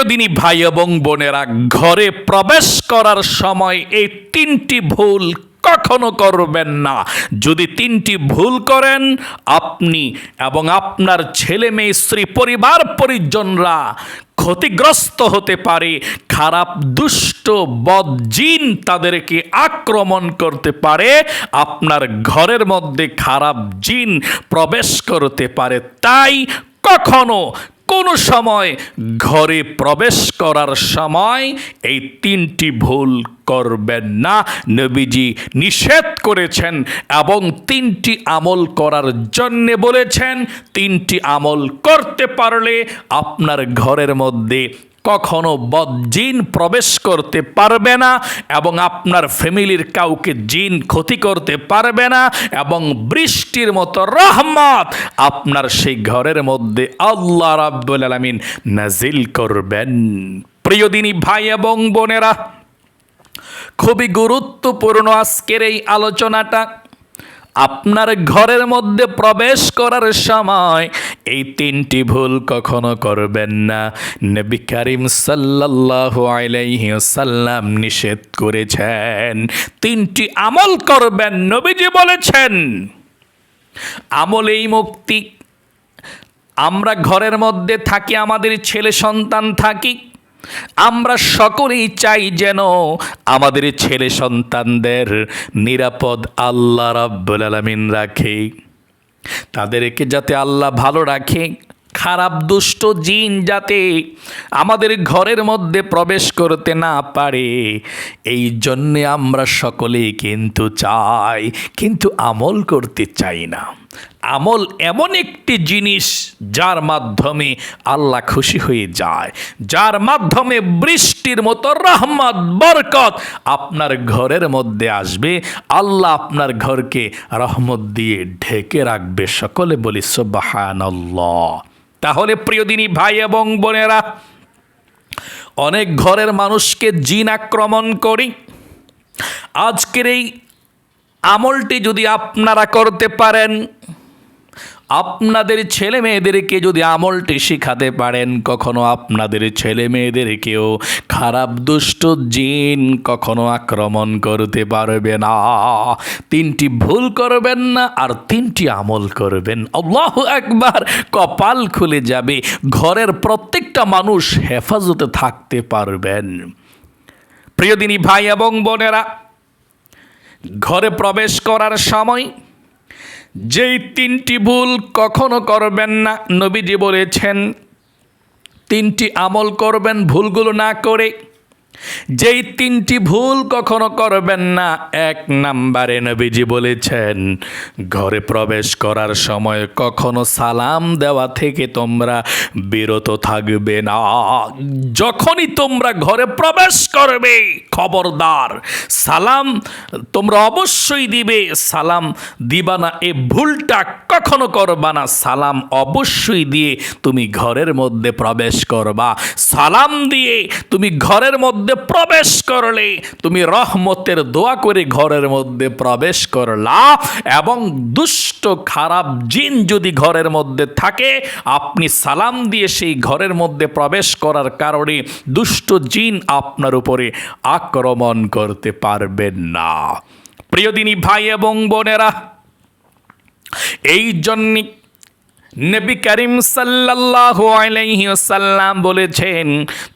প্রিয় দিনী ভাই এবং বোনেরা, ঘরে প্রবেশ করার সময় এই তিনটি ভুল কখনো করবেন না। যদি তিনটি ভুল করেন, আপনি এবং আপনার ছেলে মেয়ে, স্ত্রী, পরিবার, পরিজনরা ক্ষতিগ্রস্ত হতে পারে, খারাপ, দুষ্ট বদজিন তাদেরকে আক্রমণ করতে পারে, আপনার ঘরের মধ্যে খারাপ জিন প্রবেশ করতে পারে। তাই কখনো কোনো সময় ঘরে প্রবেশ করার সময় এই তিনটি ভুল করবেন না। নবীজি নিষেধ করেছেন এবং তিনটি আমল করার জন্যে বলেছেন, তিনটি আমল করতে পারলে আপনার ঘরের মধ্যে কখনো বদজিন প্রবেশ করতে পারবে না এবং আপনার ফ্যামিলির কাউকে জিন ক্ষতি করতে পারবে না এবং বৃষ্টির মতো রহমত আপনার সেই ঘরের মধ্যে আল্লাহ রাব্বুল আলামিন নাজিল করবেন। প্রিয় দিনী ভাই এবং বোনেরা, খুবই গুরুত্বপূর্ণ আজকের এই আলোচনাটা। আপনার ঘরের মধ্যে প্রবেশ করার সময় এই তিনটি ভুল কখনো করবেন না। নবী করিম সাল্লাল্লাহু আলাইহি সাল্লাম নিষেধ করেছেন। তিনটি আমল করবেন, নবীজি বলেছেন। আমলেই মুক্তি, আমরা ঘরের মধ্যে থাকি, আমাদের ছেলে সন্তান থাকি, আমরা সকলেই চাই যেন আমাদের ছেলে সন্তানদের নিরাপদ আল্লাহ রাব্বুল আলামিন রাখে। তাদেরকে যাতে আল্লাহ ভালো রাখে, খারাপ দুষ্ট জিন যাতে আমাদের ঘরের মধ্যে প্রবেশ করতে না পারে। এই জন্যে আমরা সকলেই কিন্তু চাই, কিন্তু আমল করতে চাই না। আমল এমন একটি জিনিস যার মাধ্যমে আল্লাহ খুশি হয়ে যায়, যার মাধ্যমে বৃষ্টির মতো রহমত, বরকত আপনার ঘরের মধ্যে আসবে। আল্লাহ আপনার ঘরকে রহমত দিয়ে ঢেকে রাখবে। সকলে বলি সুবাহানাল্লাহ। তাহলে প্রিয়দিনী ভাই এবং বোনেরা, অনেক ঘরের মানুষকে জিন আক্রমণ করি। আজকের এই আমলটি যদি আপনারা করতে পারেন আপনাদের ছেলে মেয়েদেরকে যদি আমলটি শিখাতে পারেন, কখনো আপনাদের ছেলে মেয়েদেরকেও খারাপ দুষ্ট জিন কখনো আক্রমণ করতে পারবে না। তিনটি ভুল করবেন না আর তিনটি আমল করবেন। আল্লাহ একবার কপাল খুলে যাবে, ঘরের প্রত্যেকটা মানুষ হেফাজতে থাকতে পারবেন। প্রিয়দিনী ভাই এবং বোনেরা, ঘরে প্রবেশ করার সময় যেই তিনটি ভুল কখনো করবেন না নবীজি বলেছেন তিনটি আমল করবেন ভুলগুলো না করে যেই তিনটি ভুল কখনো করবেন না, এক নাম্বারে নবীজি বলেছেন, ঘরে প্রবেশ করার সময় কখনো সালাম দেওয়া থেকে তোমরা বিরত থাকবে না। যখনই তোমরা ঘরে প্রবেশ করবে, খবরদার, সালাম তোমরা অবশ্যই দিবে। সালাম দিবা না, এ ভুলটা কখনো করবা না। সালাম অবশ্যই দিয়ে তুমি ঘরের মধ্যে প্রবেশ করবা। সালাম দিয়ে তুমি ঘরের মধ্যে প্রবেশ করলে তুমি রহমতের দোয়া করে ঘরের মধ্যে প্রবেশ করলা এবং দুষ্ট, খারাপ জিন যদি ঘরের মধ্যে থাকে, আপনি সালাম দিয়ে সেই ঘরের মধ্যে প্রবেশ করার কারণে দুষ্ট জিন আপনার উপরে আক্রমণ করতে পারবেন না। প্রিয়দিনী ভাই এবং বোনেরা, এই জন্যে নবী করিম সাল্লাল্লাহু আলাইহি সাল্লাম বলেছেন,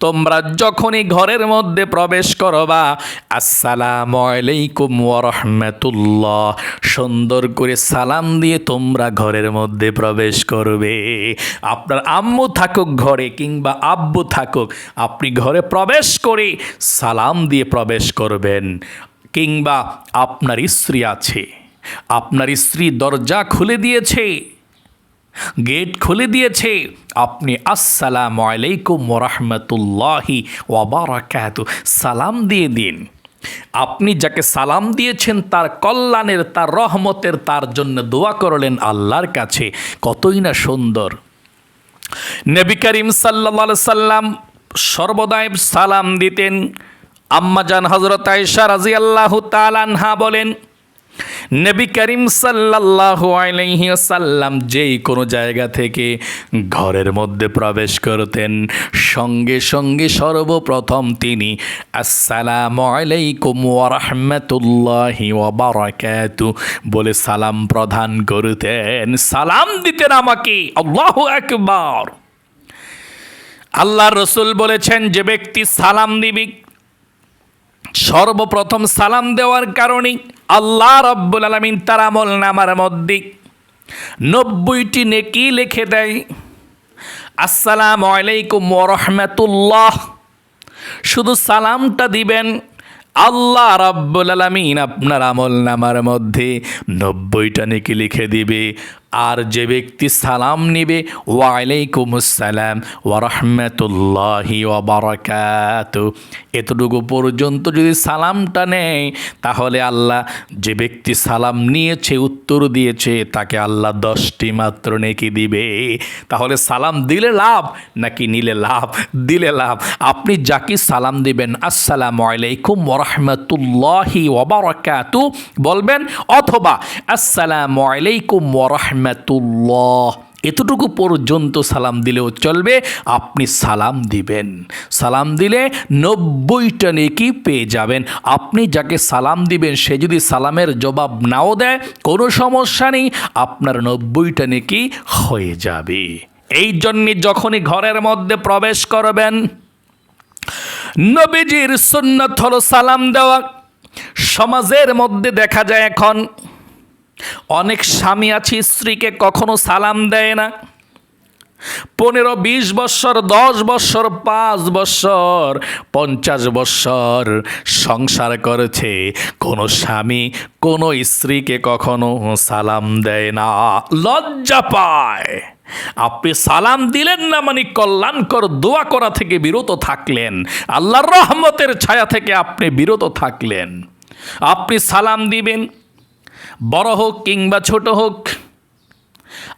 তোমরা যখনই ঘরের মধ্যে প্রবেশ করবা, আসসালামু আলাইকুম ওয়া রাহমাতুল্লাহ। সুন্দর করে সালাম দিয়ে তোমরা ঘরের মধ্যে প্রবেশ করবে। আপনার আম্মু থাকুক ঘরে কিংবা আব্বু থাকুক, আপনি ঘরে প্রবেশ করে সালাম দিয়ে প্রবেশ করবেন। কিংবা আপনার স্ত্রী আছে, আপনার স্ত্রী দরজা খুলে দিয়েছে গেট খুলে দিয়েছে। আপনি আসসালামু আলাইকুম রহমতুল্লাহি ওয়াবারাকাতু সালাম দিয়ে দিন। আপনি যাকে সালাম দিয়েছেন, তার কল্যাণের, তার রহমতের, তার জন্য দোয়া করলেন আল্লাহর কাছে। কতই না সুন্দর। নবী করিম সাল্লা সাল্লাম সর্বদাই সালাম দিতেন। আম্মাজান হজরত আয়সা রাজি আল্লাহ তালানহা বলেন নবী করিম সাল্লাল্লাহু আলাইহি সাল্লাম যেই কোনো জায়গা থেকে ঘরের মধ্যে প্রবেশ করতেন, সঙ্গে সঙ্গে সর্বপ্রথম তিনি আসসালামু আলাইকুম ওয়া রাহমাতুল্লাহি বলে সালাম প্রদান করতেন। সালাম দিতেন আমাকে, আল্লাহু আকবার। আল্লাহ রসুল বলেছেন, যে ব্যক্তি সালাম দিবি সর্বপ্রথম সালাম দেওয়ার কারণে আল্লাহ রব্বুল আলমিন তার আমল নামার মধ্যে নব্বইটি নেকি লিখে দেয়। আসসালামু আলাইকুম রহমাতুল্লাহ। শুধু সালামটা দিবেন আল্লাহ রাব্বুল আলামিন আপনার আমল নামার মধ্যে নব্বইটা নেকি লিখে দিবে। আর যে ব্যক্তি সালাম নিবে ওয়ালাইকুম আসসালাম ওয়া রাহমাতুল্লাহি ওয়া বারাকাতু এতটুকু পর্যন্ত যদি সালামটা নেয়, তাহলে আল্লাহ যে ব্যক্তি সালাম নিয়েছে, উত্তর দিয়েছে, তাকে আল্লাহ দশটি মাত্র নেকি দিবে। তাহলে সালাম দিলে লাভ, নাকি নিলে লাভ? দিলে লাভ। আপনি যাকে সালাম দিবেন, আসসালামু আলাইকুম ওরহমতুল্লাহি ওবরাকাতু বলবেন অথবা, আসসালামু আলাইকুম ওরহমতুল্লাহ এতটুকু পর্যন্ত সালাম দিলেও চলবে, আপনি সালাম দিবেন। সালাম দিলে নব্বইটা নেকি পেয়ে যাবেন। আপনি যাকে সালাম দিবেন, সে যদি সালামের জবাব নাও দেয়, কোনো সমস্যা নেই, আপনার নব্বইটা নেকি হয়ে যাবে। এই জন্যে যখনই ঘরের মধ্যে প্রবেশ করবেন, নবীজির সুন্নত হলো সালাম দেওয়া। সমাজের মধ্যে দেখা যায় এখন অনেক স্বামী আছে, স্ত্রীকে কখনো সালাম দেয় না। পনেরো, বিশ বৎসর, দশ বৎসর, পাঁচ বৎসর, পঞ্চাশ বৎসর সংসার করেছে। কোনো স্বামী কোনো স্ত্রীকে কখনো সালাম দেয় না। লজ্জা পায়। আপনি সালাম দিলেন না মানে কল্যাণকর দোয়া করা থেকে বিরত থাকলেন। আল্লাহর রহমতের ছায়া থেকে আপনি বিরত থাকলেন। আপনি সালাম দিবেন বড় হোক কিংবা ছোট হোক,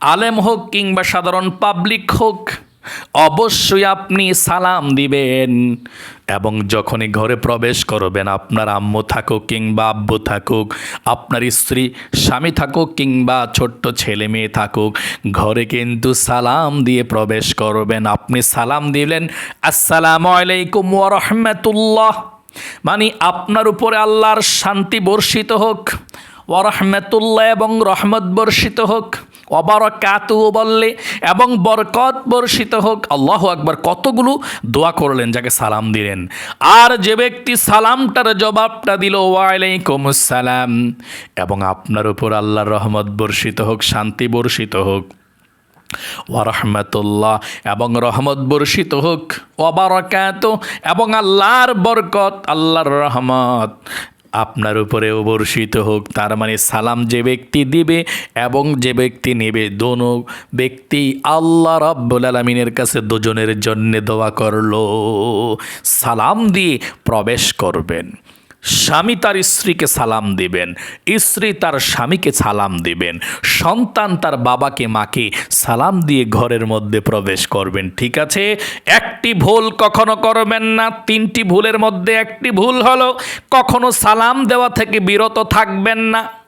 আলেম হোক কিংবা সাধারণ পাবলিক হোক, অবশ্যই আপনি সালাম দিবেন। এবং যখনই ঘরে প্রবেশ করবেন, আপনার আম্মু থাকুক কিংবা আব্বু থাকুক, আপনার স্ত্রী, স্বামী থাকুক কিংবা ছোট্ট ছেলে মেয়ে থাকুক, ঘরে কিন্তু সালাম দিয়ে প্রবেশ করবেন। আপনি সালাম দিলেন, আসসালামু আলাইকুম রাহমাতুল্লাহ। মানে আপনার উপরে আল্লাহর শান্তি বর্ষিত হোক ওরহমতুল্লাহ এবং রহমত বর্ষিত হোক অবরকাতু বললে এবং বরকত বর্ষিত হোক। আল্লাহ আকবার, কতগুলো দোয়া করলেন যাকে সালাম দিলেন। আর যে ব্যক্তি সালামটার জবাবটা দিল ওয়ালাইকুম সালাম এবং আপনার উপর আল্লাহর রহমত বর্ষিত হোক, শান্তি বর্ষিত হোক। ওয়ারহমতুল্লাহ এবং রহমত বর্ষিত হোক ওবারকাত এবং আল্লাহর বরকত, আল্লাহর রহমত। আপনার উপরে অবর্ষিত হোক, তার মানে সালাম যে ব্যক্তি দিবে এবং যে ব্যক্তি নেবে, দোনো ব্যক্তি আল্লাহ রব্বুল আলমিনের কাছে দুজনের জন্যে দোয়া করল। সালাম দিয়ে প্রবেশ করবেন। স্বামী তার স্ত্রীকে সালাম দিবেন, স্ত্রী তার স্বামীকে সালাম দেবেন, সন্তান তার বাবাকে, মাকে সালাম দিয়ে ঘরের মধ্যে প্রবেশ করবেন। ঠিক আছে? একটি ভুল কখনো করবেন না, তিনটি ভুলের মধ্যে একটি ভুল হলো, কখনো সালাম দেওয়া থেকে বিরত থাকবেন না।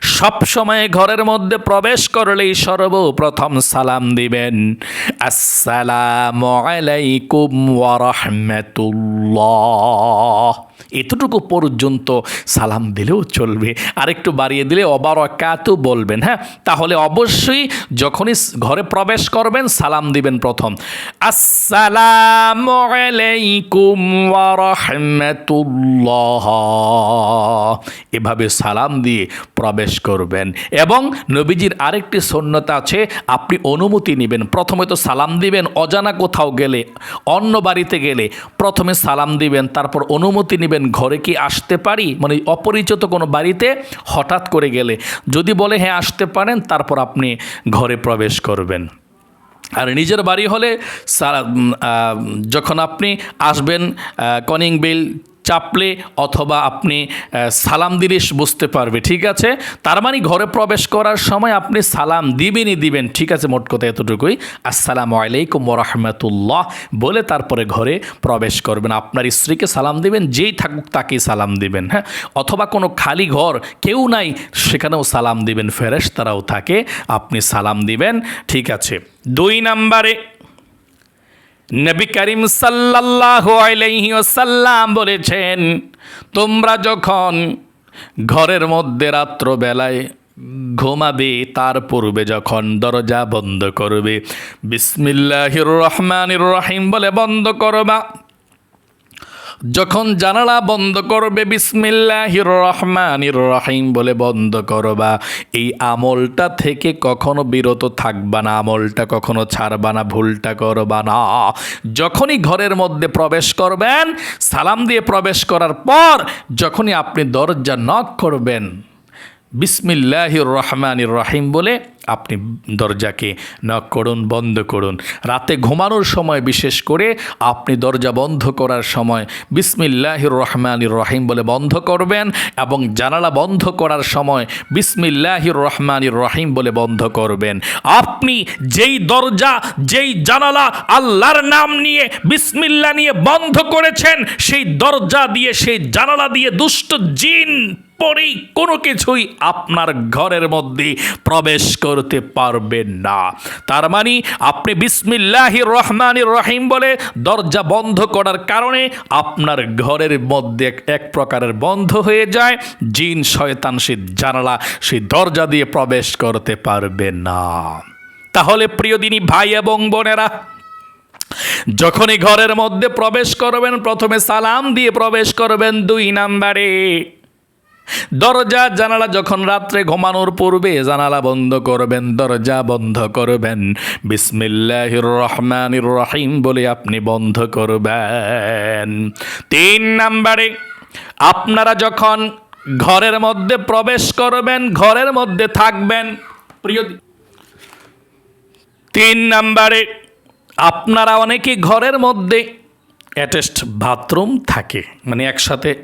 সব সময় ঘরের মধ্যে প্রবেশ করলেই সর্বপ্রথম সালাম দিবেন। আসসালামু আলাইকুম ওয়া রাহমাতুল্লাহ। এতটুকু পর্যন্ত সালাম দিলেও চলবে। আর একটু বাড়িয়ে দিলে অবারকাতু বলবেন হ্যাঁ? তাহলে অবশ্যই যখনই ঘরে প্রবেশ করবেন, সালাম দিবেন প্রথম। আসসালামু আলাইকুম ওয়া রাহমাতুল্লাহ। এভাবে সালাম দিয়ে প্রবেশ করবেন। এবং নবীজির আরেকটি সন্ন্যতা আছে, আপনি অনুমতি নেবেন। প্রথমে তো সালাম দিবেন, অজানা কোথাও গেলে, অন্য বাড়িতে গেলে প্রথমে সালাম দিবেন, তারপর অনুমতি নেবেন, ঘরে কি আসতে পারি? মানে অপরিচিত কোনো বাড়িতে হঠাৎ করে গেলে। যদি বলে হ্যাঁ আসতে পারেন, তারপর আপনি ঘরে প্রবেশ করবেন। আর নিজের বাড়ি হলে যখন আপনি আসবেন কনিং বেল চাপলে অথবা আপনি সালাম দিলে বুঝতে পারবে, ঠিক আছে? তার মানে ঘরে প্রবেশ করার সময় আপনি সালাম দিবেনই দিবেন, ঠিক আছে? মোট কথা এতটুকুই। আসসালামু আলাইকুম রহমতুল্লাহ বলে তারপরে ঘরে প্রবেশ করবেন। আপনার স্ত্রীকে সালাম দিবেন, যেই থাকুক তাকেই সালাম দিবেন হ্যাঁ? অথবা কোনো খালি ঘর, কেউ নাই, সেখানেও সালাম দিবেন ফেরেশ তারাও থাকে, আপনি সালাম দিবেন, ঠিক আছে? দুই নাম্বারে নবী করিম সাল্লাল্লাহু আলাইহি ওয়াসাল্লাম বলেছেন, তোমরা যখন ঘরের মধ্যে রাত্রবেলায় ঘুমাবে, তার পূর্বে যখন দরজা বন্ধ করবে, বিসমিল্লাহির রহমানির রহিম বলে বন্ধ করবা। যখন জানালা বন্ধ করবে বিসমিল্লাহির রহমানির রহিম বলে বন্ধ করবা, এই আমলটা থেকে কখনো বিরত থাকবা না, আমলটা কখনো ছাড়বা না, ভুলটা করবা না। যখনই ঘরের মধ্যে প্রবেশ করবেন, সালাম দিয়ে প্রবেশ করার পর যখনই আপনি দরজা নক করবেন, বিসমিল্লাহির রহমানির রহিম বলে আপনি দরজাকে নক করুন, বন্ধ করুন। রাতে ঘুমানোর সময় বিশেষ করে আপনি দরজা বন্ধ করার সময় বিসমিল্লাহির রহমানির রহিম বলে বন্ধ করবেন এবং জানালা বন্ধ করার সময় বিসমিল্লাহির রহমানির রহিম বলে বন্ধ করবেন। আপনি যেই দরজা, যেই জানালা আল্লাহর নাম নিয়ে বিসমিল্লা নিয়ে বন্ধ করেছেন, সেই দরজা দিয়ে, সেই জানালা দিয়ে দুষ্ট জিন পরেই কোনো কিছুই আপনার ঘরের মধ্যে প্রবেশ করতে পারবেন না। তার মানে আপনি বিসমিল্লাহির রহমানির রহিম বলে দরজা বন্ধ করার কারণে আপনার ঘরের মধ্যে এক- প্রকারের বন্ধ হয়ে যায়। জিন, শয়তান, সে জানালা সেই দরজা দিয়ে প্রবেশ করতে পারবে না। তাহলে প্রিয় দিনী ভাই এবং বোনেরা যখনই ঘরের মধ্যে প্রবেশ করবেন, প্রথমে সালাম দিয়ে প্রবেশ করবেন দুই নাম্বারে। দরজা, জানালা যখন রাত্রে ঘুমানোর পূর্বে জানালা বন্ধ করবেন, দরজা বন্ধ করবেন। বিসমিল্লাহির রহমানির রহিম বলে আপনি বন্ধ করবেন। তিন নাম্বারে, আপনারা যখন ঘরের মধ্যে প্রবেশ করবেন, ঘরের মধ্যে থাকবেন, প্রিয় তিন নাম্বারে, আপনারা অনেকে ঘরের মধ্যে অ্যাটাচড বাথরুম থাকে। মানে একসাথে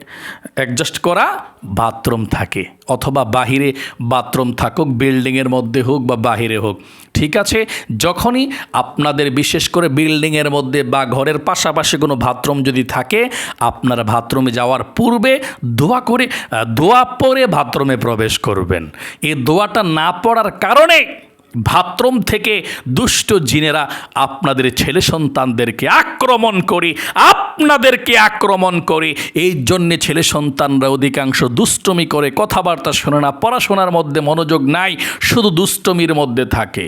অ্যাডজাস্ট করা বাথরুম থাকে। অথবা বাহিরে বাথরুম থাকুক, বিল্ডিংয়ের মধ্যে হোক বা বাহিরে হোক। ঠিক আছে? যখনই আপনাদের বিশেষ করে বিল্ডিংয়ের মধ্যে বা ঘরের পাশাপাশি কোনো বাথরুম যদি থাকে, আপনারা বাথরুমে যাওয়ার পূর্বে দোয়া করে দোয়া পরে বাথরুমে প্রবেশ করবেন। এই দোয়াটা না পড়ার কারণে বাথরুম থেকে দুষ্ট জিনেরা আপনাদের ছেলে সন্তানদেরকে আক্রমণ করে, আপনাদেরকে আক্রমণ করে। এই জন্যে ছেলে সন্তানরা অধিকাংশ দুষ্টমি করে, কথাবার্তা শোনে না, পড়াশোনার মধ্যে মনোযোগ নাই, শুধু দুষ্টমির মধ্যে থাকে।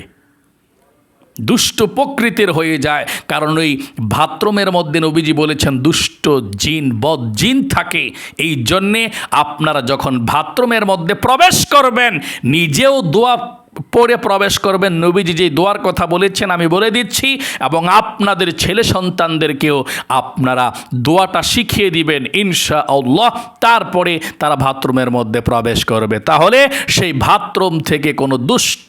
দুষ্ট প্রকৃতির হয়ে যায়, কারণ ওই বাথরুমের মধ্যে নবীজি বলেছেন, দুষ্ট জিন, বদ জিন থাকে। এই জন্যে আপনারা যখন বাথরুমের মধ্যে প্রবেশ করবেন, নিজেও দোয়া পরে প্রবেশ করবেন। নবীজি যে দোয়ার কথা বলেছেন, আমি বলে দিচ্ছি, এবং আপনাদের ছেলে সন্তানদেরকেও আপনারা দোয়াটা শিখিয়ে দিবেন ইনশা আল্লাহ তারপরে তারা বাথরুমের মধ্যে প্রবেশ করবে। তাহলে সেই বাথরুম থেকে কোনো দুষ্ট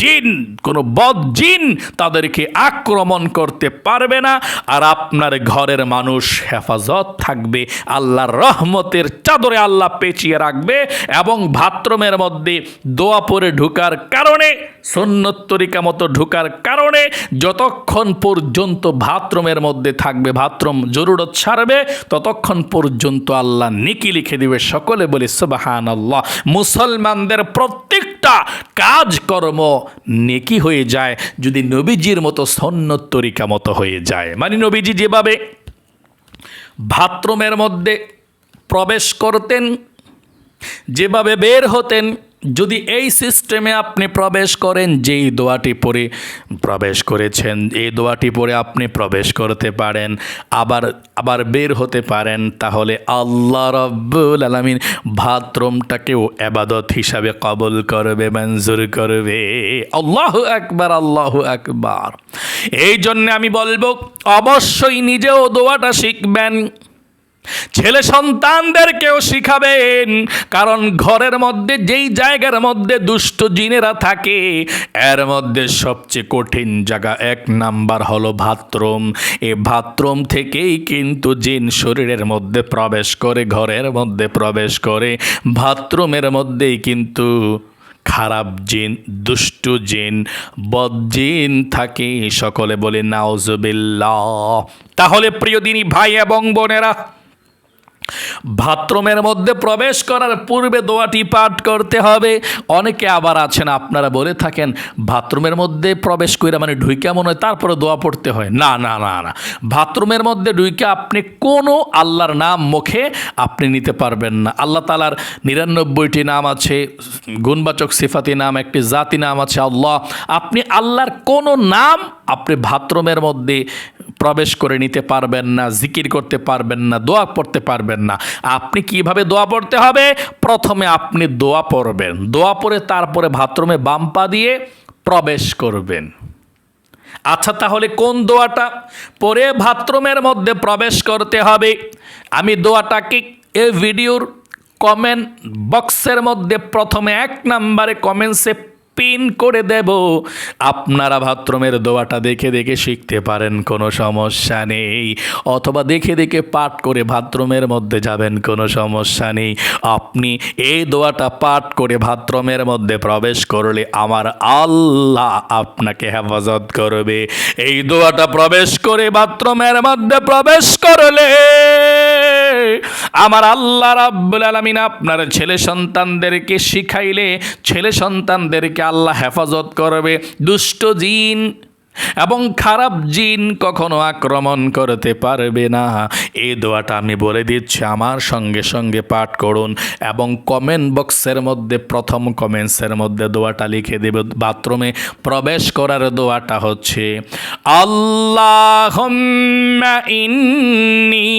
জিন, কোনো বদ জিন তাদেরকে আক্রমণ করতে পারবে না। আর আপনার ঘরের মানুষ হেফাজত থাকবে, আল্লাহর রহমতের চাদরে আল্লাহ পেঁচিয়ে রাখবে এবং বাথরুমের মধ্যে দোয়া পরে ঢুকার কারণে সন্ন্যত তরিকা মতো ঢুকার কারণে যতক্ষণ পর্যন্ত বাথরুমের মধ্যে থাকবে, বাথরুম জরুরত ছাড়বে, ততক্ষণ পর্যন্ত আল্লাহ নিকি লিখে দিবে। সকলে বলে সুবাহান আল্লাহ মুসলমানদের প্রত্যেকটা কাজকর্ম নেকি হয়ে যায়, যদি নবীজির মতো সন্ন্যত তরিকা মতো হয়ে যায়। মানে নবীজি যেভাবে বাথরুমের মধ্যে প্রবেশ করতেন, যেভাবে বের হতেন যদি এই সিস্টেমে আপনি প্রবেশ করেন, যেই দোয়াটি পরে প্রবেশ করেছেন, এই দোয়াটি পরে আপনি প্রবেশ করতে পারেন, আবার আবার বের হতে পারেন, তাহলে আল্লাহ রব্বুল আলমিন বাথরুমটাকেও এবাদত হিসাবে কবল করবে, মঞ্জুর করবে। আল্লাহ একবার আল্লাহ একবার এই জন্যে আমি বলব, অবশ্যই নিজেও দোয়াটা শিখবেন। ছেলে সন্তানদেরকেও শিখাবেন, কারণ ঘরের মধ্যে যেই জায়গার মধ্যে দুষ্ট জিনেরা থাকে, এর মধ্যে সবচেয়ে কঠিন জায়গা এক নাম্বার হলো বাথরুম। এ বাথরুম থেকেই কিন্তু জিন শরীরের মধ্যে প্রবেশ করে, ঘরের মধ্যে প্রবেশ করে। বাথরুমের মধ্যেই কিন্তু খারাপ জিন, দুষ্টু জিন, বদ জিন থাকে, সকলে বলে নাওজবিল্লাহ তাহলে প্রিয় দিনী ভাই এবং বোনেরা বাথরুমের মধ্যে প্রবেশ করার পূর্বে দোয়াটি পাঠ করতে হবে। অনেকে আবার আছেন, আপনারা বলে থাকেন, বাথরুমের মধ্যে প্রবেশ করে মানে ঢুইকা মনে হয়, তারপরে দোয়া পড়তে হয়। না না না না। বাথরুমের মধ্যে ঢুইকে আপনি কোনো আল্লাহর নাম মুখে আপনি নিতে পারবেন না। আল্লাহ তালার নিরানব্বইটি নাম আছে, গুণবাচক সিফাতি নাম, একটি জাতি নাম আছে আল্লাহ। আপনি আল্লাহর কোনো নাম আপনি বাথরুমের মধ্যে প্রবেশ করে নিতে পারবেন না, জিকির করতে পারবেন না, দোয়া পড়তে পারবেন না। আপনি কীভাবে দোয়া পড়তে হবে? প্রথমে আপনি দোয়া পড়বেন। দোয়া পড়ে তারপরে বাথরুমে বাম পা দিয়ে প্রবেশ করবেন। আচ্ছা তাহলে কোন দোয়াটা? পরে বাথরুমের মধ্যে প্রবেশ করতে হবে। আমি দোয়াটাকে এ ভিডিওর কমেন্ট বক্সের মধ্যে প্রথমে এক নাম্বারে কমেন্টসে পিন করে দেব। আপনারা বাথরুমের দোয়াটা দেখে দেখে শিখতে পারেন, কোনো সমস্যা নেই। অথবা দেখে দেখে পাঠ করে বাথরুমের মধ্যে যাবেন, কোনো সমস্যা নেই। আপনি এই দোয়াটা পাঠ করে বাথরুমের মধ্যে প্রবেশ করলে আমার আল্লাহ আপনাকে হেফাজত করবে। এই দোয়াটা প্রবেশ করে বাথরুমের মধ্যে প্রবেশ করলে আমার আল্লাহ রাব্বুল আলামিন আপনার ছেলে সন্তানদেরকে শিখাইলে, ছেলে সন্তানদেরকে আল্লাহ হেফাজত করবে। দুষ্ট জিন এবং খারাপ জিন কখনো আক্রমণ করতে পারবে না। এই দোয়াটা আমি বলে দিচ্ছি, আমার সঙ্গে সঙ্গে পাঠ করুন এবং কমেন্ট বক্সের মধ্যে, প্রথম কমেন্টসের মধ্যে দোয়াটা লিখে দেবে। বাথরুমে প্রবেশ করার দোয়াটা হচ্ছে আল্লাহ ইন্নি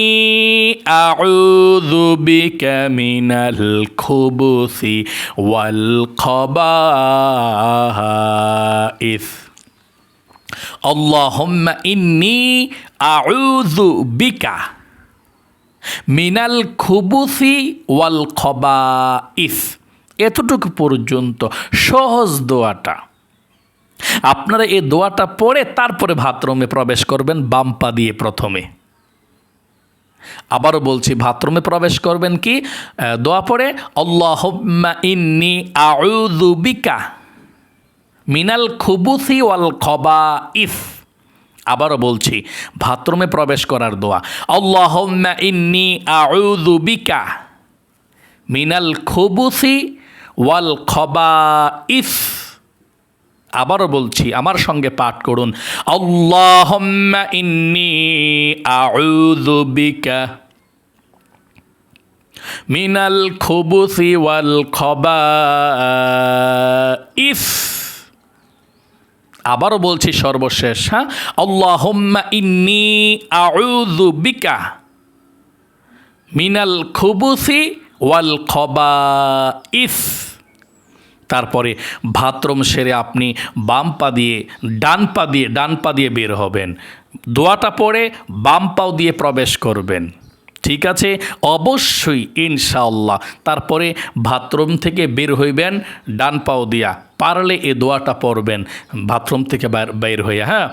আউযু বিকা মিনাল খুবুসি ওয়াল আল্লাহুম্মা ইন্নি আউযু বিকা মিনাল খুবুসি ওয়াল খবাইস এতটুকু পর্যন্ত সহজ দোয়াটা। আপনারা এই দোয়াটা পড়ে তারপরে বাথরুমে প্রবেশ করবেন, বাম পা দিয়ে প্রথমে। আবারও বলছি, বাথরুমে প্রবেশ করবেন কি? দোয়া পড়ে, আল্লাহুম্মা ইন্নি আউযু বিকা মিনাল খুবুসি ওয়াল খবা ইফ। আবারও বলছি, বাথরুমে প্রবেশ করার দোয়া। আল্লাহুম্মা ইন্নি আউযু বিকা। মিনাল খুবুসি ওয়াল খবা ইফ। আবারও বলছি, আমার সঙ্গে পাঠ করুন। আল্লাহুম্মা ইন্নি আউযু বিকা। মিনাল খুবুসি ওয়াল খবাইস আবারও বলছি সর্বশেষ হ্যাঁ? আল্লাহুম্মা ইন্নি আউযু বিকা মিনাল খুবুসি ওয়াল খবা ইস তারপরে বাথরুম সেরে আপনি বাম পা দিয়ে, ডান পা দিয়ে, ডান পা দিয়ে বের হবেন। দোয়াটা পরে বাম পাও দিয়ে প্রবেশ করবেন। ঠিক আছে? অবশ্যই ইনশাআল্লাহ। তারপরে বাথরুম থেকে বের হইবেন ডান পাও দিয়া। পারলে এ দোয়াটা পড়বেন বাথরুম থেকে বের হইয়া হ্যাঁ?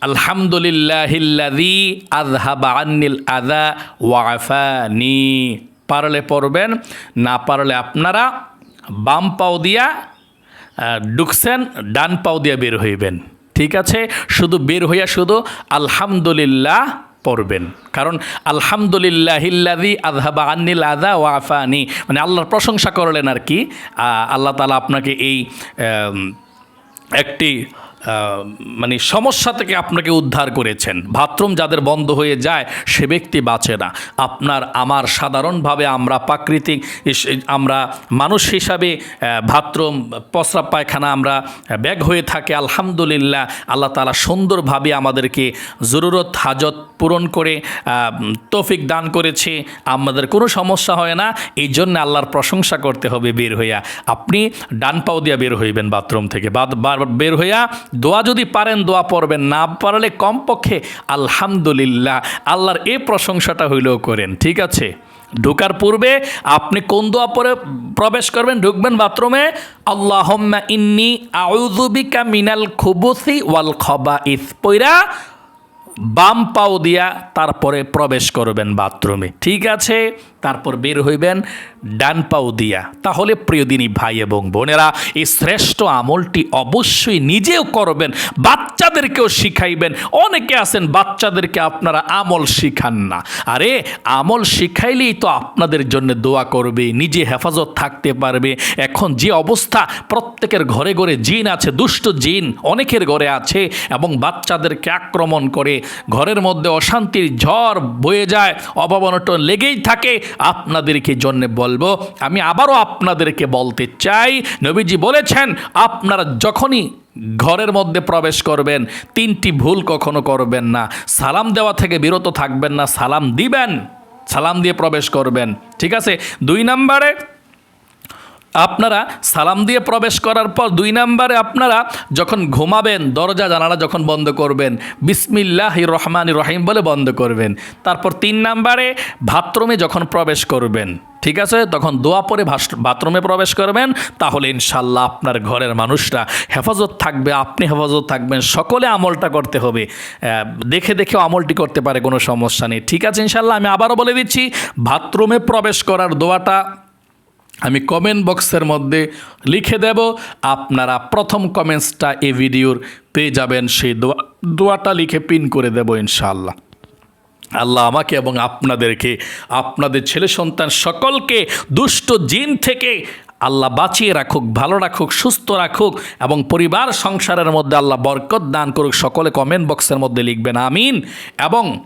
আলহামদুলিল্লাহিল্লাযী আযহাবা আন্নিল আযা ওয়া আফানি। পারলে পড়বেন না পারলে আপনারা বাম পাও দিয়া আহ, ঢুকছেন ডান পাও দিয়া বের হইবেন। ঠিক আছে? শুধু বের হইয়া শুধু আলহামদুলিল্লাহ পড়বেন। কারণ আলহামদুলিল্লাহিল্লাদি আজহাবা আন্নিল আদা ও আফানি। মানে আল্লাহর প্রশংসা করলেন আর কি। আল্লাহ তালা আপনাকে এই একটি মানে সমস্যা থেকে আপনাকে উদ্ধার করেছেন। বাথরুম যাদের বন্ধ হয়ে যায়, সে ব্যক্তি বাঁচে না। আপনার, আমার সাধারণভাবে আমরা প্রাকৃতিক আমরা মানুষ হিসাবে বাথরুম, প্রস্রাব পায়খানা আমরা ব্যাগ হয়ে থাকে, আলহামদুলিল্লাহ। আল্লাহ তালা সুন্দরভাবে আমাদেরকে জরুরত হাজত পূরণ করে তৌফিক দান করেছে। আমাদের কোনো সমস্যা হয় না। এই জন্য আল্লাহর প্রশংসা করতে হবে বের হইয়া। আপনি ডান পাও দিয়া বের হইবেন বাথরুম থেকে। বা বা- বের হইয়া দোয়া যদি পারেন, দোয়া পড়বেন, না পারলে কমপক্ষে আলহামদুলিল্লাহ। আল্লাহর এ প্রশংসাটা হইলেও করেন, ঠিক আছে? ঢোকার পূর্বে আপনি কোন দোয়া পরে প্রবেশ করবেন? ঢুকবেন বাথরুমে, আল্লাহম্মা ইন্নি আউজুবিকা মিনাল খুবুসি ওয়াল খবা ইস পইরা বাম পাও দিয়া তারপরে প্রবেশ করবেন বাথরুমে। ঠিক আছে? তারপর বের হইবেন ডান পাও দিয়া। তাহলে প্রিয়দিনী ভাই এবং বোনেরা, এই শ্রেষ্ঠ আমলটি অবশ্যই নিজেও করবেন, বাচ্চাদেরকেও শিখাইবেন। অনেকে আছেন, বাচ্চাদেরকে আপনারা আমল শিখান না। আরে, আমল শিখাইলেই তো আপনাদের জন্য দোয়া করবে, নিজে হেফাজত থাকতে পারবে। এখন যে অবস্থা, প্রত্যেকের ঘরে ঘরে জিন আছে, দুষ্ট জিন অনেকের ঘরে আছে এবং বাচ্চাদেরকে আক্রমণ করে ঘরের মধ্যে অশান্তির ঝড় বয়ে যায় অভাব লেগেই থাকে। আপনাদেরকে জন্য বলব, আমি আবারও আপনাদেরকে বলতে চাই, নবীজি বলেছেন, আপনারা যখনই ঘরের মধ্যে প্রবেশ করবেন, তিনটি ভুল কখনো করবেন না। সালাম দেওয়া থেকে বিরত থাকবেন না, সালাম দিবেন, সালাম দিয়ে প্রবেশ করবেন। ঠিক আছে? দুই নম্বরে আপনারা সালাম দিয়ে প্রবেশ করার পর দুই নম্বরে আপনারা যখন ঘুমাবেন, দরজা, জানালা যখন বন্ধ করবেন বিসমিল্লাহ রহমান রহিম বলে বন্ধ করবেন। তারপর তিন নম্বরে বাথরুমে যখন প্রবেশ করবেন, ঠিক আছে? তখন দোয়া পরে বাথরুমে প্রবেশ করবেন, তাহলে ইনশাল্লাহ আপনার ঘরের মানুষরা হেফাজত থাকবে, আপনি হেফাজত থাকবেন, সকলে আমলটা করতে হবে। দেখে দেখেও আমলটি করতে পারে, কোনো সমস্যা নেই। ঠিক আছে ইনশাল্লাহ আমি আবারও বলে দিচ্ছি, বাথরুমে প্রবেশ করার দোয়াটা আমি কমেন্ট বক্সের মধ্যে লিখে দেব, আপনারা প্রথম কমেন্টসটা এই ভিডিওর পেয়ে যাবেন, সেই দোয়া, দোয়াটা লিখে পিন করে দেব ইনশাআল্লাহ। আল্লাহ আমাকে এবং আপনাদেরকে, আপনাদের ছেলে সন্তান সকলকে, দুষ্ট জিন থেকে আল্লাহ বাঁচিয়ে রাখুক, ভালো রাখুক, সুস্থ রাখুক এবং পরিবার সংসারের মধ্যে আল্লাহ বরকত দান করুক, সকলে কমেন্ট বক্সের মধ্যে লিখবেন, আমিন। এবং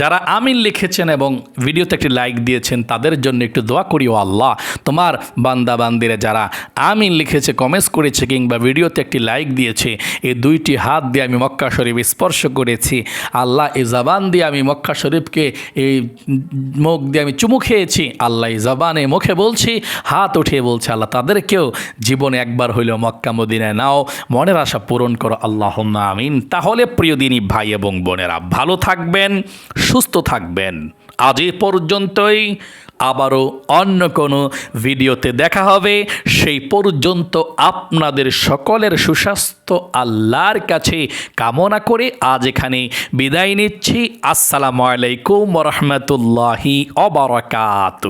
যারা আমিন লিখেছেন এবং ভিডিওতে একটি লাইক দিয়েছেন, তাদের জন্য একটু দোয়া করি ও আল্লাহ। তোমার বান্দা বান্দিরা যারা আমিন লিখেছে কমেন্টস করেছে কিংবা ভিডিওতে একটি লাইক দিয়েছে এই দুইটি হাত দিয়ে আমি মক্কা শরীফ স্পর্শ করেছি। আল্লাহ এই জবান দিয়ে আমি মক্কা শরীফকে এই মুখ দিয়ে আমি চুমু খেয়েছি। আল্লাহ এই জবানে মুখে বলছি, হাত উঠিয়ে বলছে, আল্লাহ তাদেরকেও জীবনে একবার হইলেও মক্কা মদিনায় নাও। মনের আশা পূরণ করো আল্লাহ আমিন। তাহলে প্রিয় দিনী ভাই এবং বোনেরা, ভালো থাকবেন, সুস্থ থাকবেন। আজ এ পর্যন্তই। আবারও অন্য কোনো ভিডিওতে দেখা হবে। সেই পর্যন্ত আপনাদের সকলের সুস্বাস্থ্য, আল্লাহর কাছে কামনা করে আজ এখানে বিদায় নিচ্ছি। আসসালামু আলাইকুম রহমতুল্লাহি অবরাকাত